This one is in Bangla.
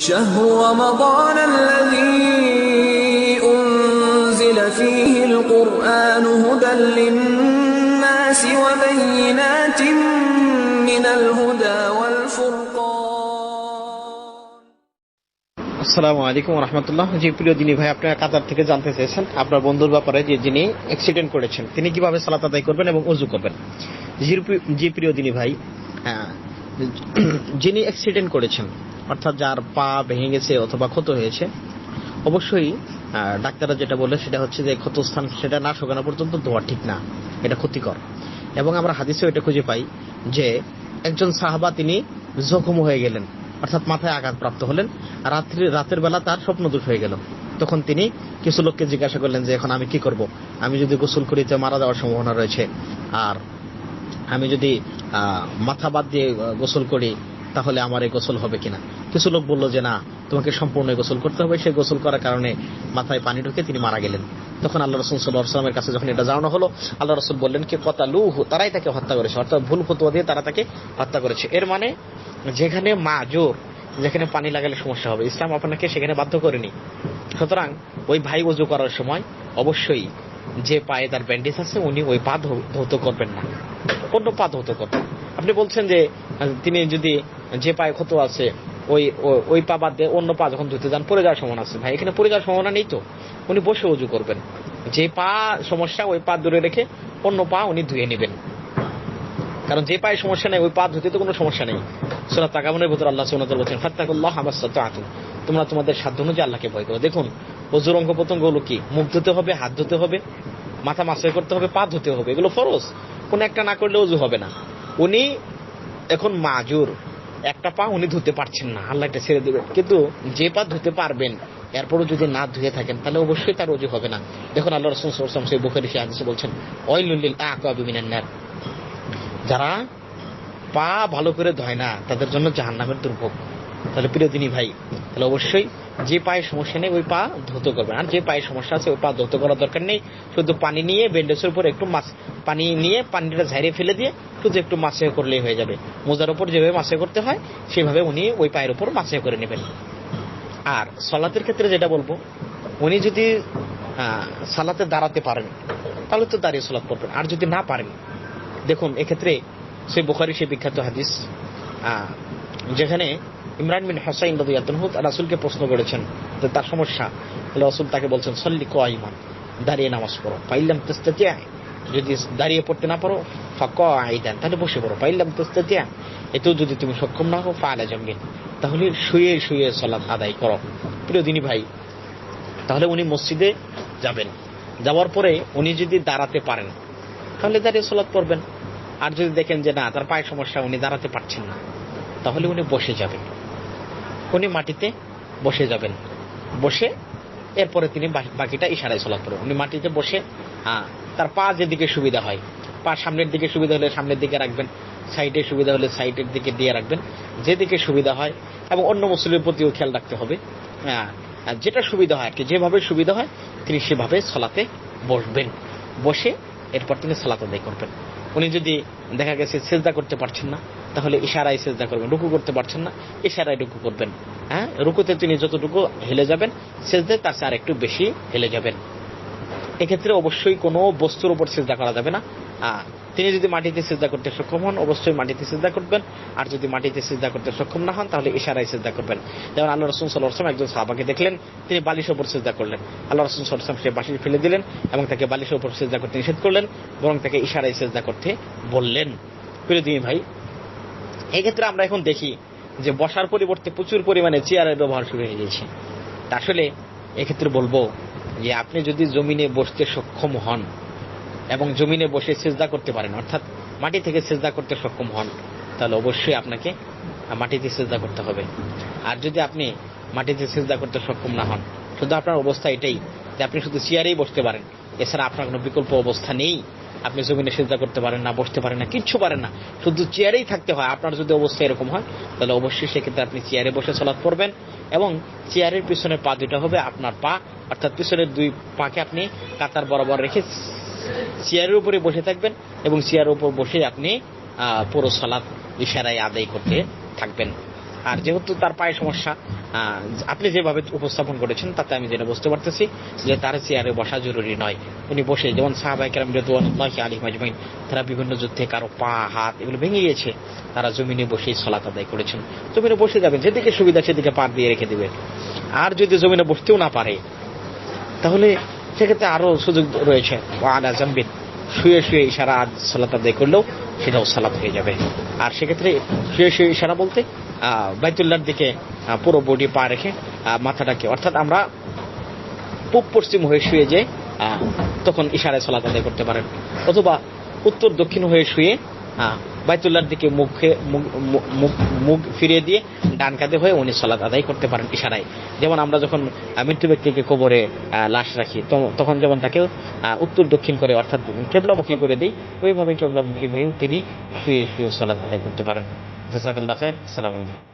شهر رمضان الذي أنزل فيه القرآن هدى للناس وبينات من الهدى والفرقان আসসালামু আলাইকুম রহমতুল্লাহ জি প্রিয় দিনী ভাই আপনার কাতার থেকে জানতে চেয়েছেন আপনার বন্ধুর ব্যাপারে যে যিনি অ্যাক্সিডেন্ট করেছেন তিনি কিভাবে সালাত আদায় করবেন এবং উজু করবেন জি প্রি- জি প্রিয় দিনী ভাই হ্যাঁ, যিনি অ্যাক্সিডেন্ট করেছেন অর্থাৎ যার পা ভেঙে গেছে অথবা ক্ষত হয়েছে, অবশ্যই ডাক্তাররা যেটা বলে সেটা হচ্ছে যে ক্ষতস্থান সেটা না শোকানো পর্যন্ত ধোয়া ঠিক না। এটা ক্ষতিকর। এবং আমরা হাদিসেও এটা খুঁজে পাই যে একজন সাহাবা তিনি জখম হয়ে গেলেন, অর্থাৎ মাথায় আঘাতপ্রাপ্ত হলেন আর রাত্রি রাতের বেলা তার স্বপ্ন স্বপ্নদোষ হয়ে গেল। তখন তিনি কিছু লোককে জিজ্ঞাসা করলেন যে, এখন আমি কি করব? আমি যদি গোসল করি তো মারা যাওয়ার সম্ভাবনা রয়েছে। আর আমি যদি মাথা বাদ দিয়ে গোসল করি তাহলে আমার এই গোসল হবে কিনা? কিছু লোক বলল যে, না, তোমাকে সম্পূর্ণ গোসল করতে হবে। সেই গোসল করার কারণে মাথায় পানি ঢুকে তিনি মারা গেলেন। তখন আল্লাহ রসুল সাল্লাহ সাল্লামের কাছে যখন এটা জানানো হলো, আল্লাহ রসুল বললেন, কি কথা লু তারাই তাকে হত্যা করেছে, অর্থাৎ ভুল ফতুয়া দিয়ে তারা তাকে হত্যা করেছে। এর মানে যেখানে মা জোর যেখানে পানি লাগালে সমস্যা হবে। ইসলাম আপনাকে সেখানে বাধ্য করেনি। সুতরাং, ওই ভাই ওজু করার সময় অবশ্যই যে পায়ে তার ব্যান্ডেজ আছে, উনি ওই পা ধৌত করবেন না। অন্য পা ধৌত করবেন আপনি বলছেন যে, তিনি যদি যে পায়ে ক্ষত আছে, ওই ওই পা বাদ দিয়ে অন্য পা যখন ধুতে যান, পড়ে যাওয়ার সম্ভাবনা আছে। ভাই, এখানে পড়ে যাওয়ার সম্ভাবনা নেই তো? উনি বসে উজু করবেন। যে পা সমস্যা, ওই পা দূরে রেখে অন্য পা উনি ধুয়ে নেবেন। কারণ যে পায়ে সমস্যা নেই, ওই পা ধুতে তো কোনো সমস্যা নেই। সোনা তাকামনের ভেতর আল্লাহ সোনাতল বলছেন, ফাত্তাকুল্লাহ আমার সাথে আতুন। তোমরা তোমাদের সাধ্য অনুযায়ী আল্লাহকে ভয় করো। দেখুন, অজুর অঙ্গ প্রত্যঙ্গ হলো কি? মুখ ধুতে হবে, হাত ধুতে হবে, মাথা মাসাই করতে হবে, পা ধুতে হবে। এগুলো ফরজ। কোন একটা না করলে অজু হবে না। উনি এখন মাজুর। একটা পা উনি ধুতে পারছেন না আল্লাহ এটা ছেড়ে দেবেন। কিন্তু যে পা ধুতে পারবেন, এরপরও যদি না ধুয়ে থাকেন, তাহলে অবশ্যই তার অজু হবে না। দেখুন আল্লাহ রসুল সাল্লাল্লাহু সেই বুখারি সে আদেশে বলছেন অয়লুল্লিল আকাবি মিনান নার। যারা পা ভালো করে ধয় না, তাদের জন্য জাহান্নামের দুর্ভোগ। তাহলে প্রিয় দিনী ভাই, তাহলে অবশ্যই যে পায়ে সমস্যা নেই, ওই পা ধৌত করবেন। আর যে পায়ে সমস্যা আছে, ওই পা ধৌত করার দরকার নেই। শুধু পানি নিয়ে ব্যান্ডেজের উপর একটু মাছ, পানি নিয়ে পানিটা ঝাইরে ফেলে দিয়ে শুধু একটু মাছে করলেই হয়ে যাবে। মোজার উপর যেভাবে মাছে করতে হয়, সেভাবে উনি ওই পায়ের উপর মাছে করে নেবেন। আর সলাতের ক্ষেত্রে যেটা বলব, উনি যদি সালাতে দাঁড়াতে পারেন, তাহলে তো দাঁড়িয়ে সলাৎ করবেন আর যদি না পারেন, দেখুন, এক্ষেত্রে সে বুখারি সে বিখ্যাত হাদিস। যেখানে ইমরান বিন হাসাইন রাদিয়াল্লাহু রাসূলকে প্রশ্ন করেছেন যে তার সমস্যা। রাসূল তাকে বলছেন, সল্লি কয়মান দাঁড়িয়ে নামাজ পড়ো। পাইলাম তেস্তাতিয়া যদি দাঁড়িয়ে পড়তে না পারো ফাঁক আইদান তাহলে বসে পড়ো। পাইলাম তেস্তাতিয়া এতেও যদি তুমি সক্ষম না হো ফালা জঙ্গিন তাহলে শুয়ে শুয়ে সলাৎ আদায় করো। প্রিয় দিনী ভাই, তাহলে উনি মসজিদে যাবেন। যাওয়ার পরে উনি যদি দাঁড়াতে পারেন, তাহলে দাঁড়িয়ে সলাৎ করবেন আর যদি দেখেন যে না, তার পায়ের সমস্যা উনি দাঁড়াতে পারছেন না, তাহলে উনি বসে যাবেন। উনি মাটিতে বসে যাবেন। বসে এরপরে তিনি বাকিটা ইশারায় চলাৎ করবেন উনি মাটিতে বসে হ্যাঁ তার পা যেদিকে সুবিধা হয়, পা সামনের দিকে সুবিধা হলে সামনের দিকে রাখবেন, সাইডে সুবিধা হলে সাইডের দিকে দিয়ে রাখবেন, যেদিকে সুবিধা হয়, এবং অন্য মুসলিমের প্রতিও খেয়াল রাখতে হবে হ্যাঁ যেটা সুবিধা হয় আর কি, যেভাবে সুবিধা হয়, তিনি সেভাবে সলাতে বসবেন। বসে এরপর তিনি সালাত আদায় করবেন। উনি যদি দেখা গেছে সেজদা করতে পারছেন না, তাহলে ইশারায় সেজদা করবেন, রুকু করতে পারছেন না, ইশারায় রুকু করবেন। হ্যাঁ? রুকুতে তিনি যতটুকু হেলে যাবেন সেজদে তার চেয়ে আর একটু বেশি হেলে যাবেন। এক্ষেত্রে অবশ্যই কোনো বস্তুর উপর সেজদা করা যাবে না। তিনি যদি মাটিতে সেজদা করতে সক্ষম হন, অবশ্যই মাটিতে সেজদা করবেন। আর যদি মাটিতে সেজদা করতে সক্ষম না হন, তাহলে ইশারায় সেজদা করবেন। যেমন আল্লাহ রসুল সাল্লাম একজন সাহাবাকে দেখলেন, তিনি বালিশের উপর সেজদা করলেন। আল্লাহ রসুল সাল্লাম সে বালিশ ফেলে দিলেন এবং তাকে বালিশের উপর সেজদা করতে নিষেধ করলেন বরং তাকে ইশারায় সেজদা করতে বললেন। প্রিয় ভাই, এক্ষেত্রে আমরা এখন দেখি যে বসার পরিবর্তে প্রচুর পরিমাণে চেয়ারের ব্যবহার শুরু হয়ে তা আসলে এক্ষেত্রে বলব যে আপনি যদি জমিনে বসতে সক্ষম হন এবং জমিনে বসে সেজদা করতে পারেন, অর্থাৎ মাটি থেকে সেজদা করতে সক্ষম হন, তাহলে অবশ্যই আপনাকে মাটিতে সেজদা করতে হবে। আর যদি আপনি মাটিতে সেজদা করতে সক্ষম না হন, শুধু আপনার অবস্থা এটাই যে আপনি শুধু চেয়ারেই বসতে পারেন। এছাড়া আপনার কোনো বিকল্প অবস্থা নেই। আপনি জমিনে সেজদা করতে পারেন না, বসতে পারেন না, কিচ্ছু পারেন না। শুধু চেয়ারেই থাকতে হয়, আপনার যদি অবস্থা এরকম হয়, তাহলে অবশ্যই সেক্ষেত্রে আপনি চেয়ারে বসে চলাৎ করবেন এবং চেয়ারের পিছনের পা দুটা হবে আপনার পা, অর্থাৎ পিছনের দুই পাকে আপনি কাতার বরাবর রেখে চেয়ারের উপরে বসে থাকবেন এবং চেয়ারের উপর বসে আপনি পুরো সলাৎ ইশারায় আদায় করতে থাকবেন। আর যেহেতু তার পায়ে সমস্যা আপনি যেভাবে উপস্থাপন করেছেন, তাতে আমি যেটা বুঝতে পারতেছি যে তার চেয়ারে বসা জরুরি নয়। উনি বসে, যেমন সাহাবাই কেরাম রেদুয়ানুল্লাহি আলী মাজমাইন তারা বিভিন্ন যুদ্ধে কারও পা, হাত এগুলো ভেঙে গিয়েছে, তারা জমিনে বসেই সলাত আদায় করেছেন। জমিনে বসে যাবেন, যেদিকে সুবিধা সেদিকে পার দিয়ে রেখে দিবে। আর যদি জমিনে বসতেও না পারে, তাহলে সেক্ষেত্রে আরও সুযোগ রয়েছে। শুয়ে শুয়ে আজ সালাত আদায় করলেও সেটাও সালাত হয়ে যাবে। আর সেক্ষেত্রে শুয়ে ইশারা বলতে বাইতুল্লার দিকে পুরো বডি পা রেখে মাথাটাকে, অর্থাৎ আমরা পূব পশ্চিম হয়ে শুয়ে যে তখন ইশারায় সালাত আদায় করতে পারেন। অথবা উত্তর দক্ষিণ হয়ে শুয়ে আহ, বাইতুল্লাহর দিকে মুখে মুখ- ফিরিয়ে দিয়ে ডান কাঁধে হয়ে উনি সালাত আদায় করতে পারেন ইশারায়। যেমন আমরা যখন মৃত্যু ব্যক্তিকে কবরে লাশ রাখি তখন যেমন তাকে উত্তর দক্ষিণ করে অর্থাৎ কেবলামুখী করে দিই ওইভাবে কেবলামুখী হয়ে তিনি শুয়ে আদায় করতে পারেন। জাজাকাল্লাহ আলাইকুম।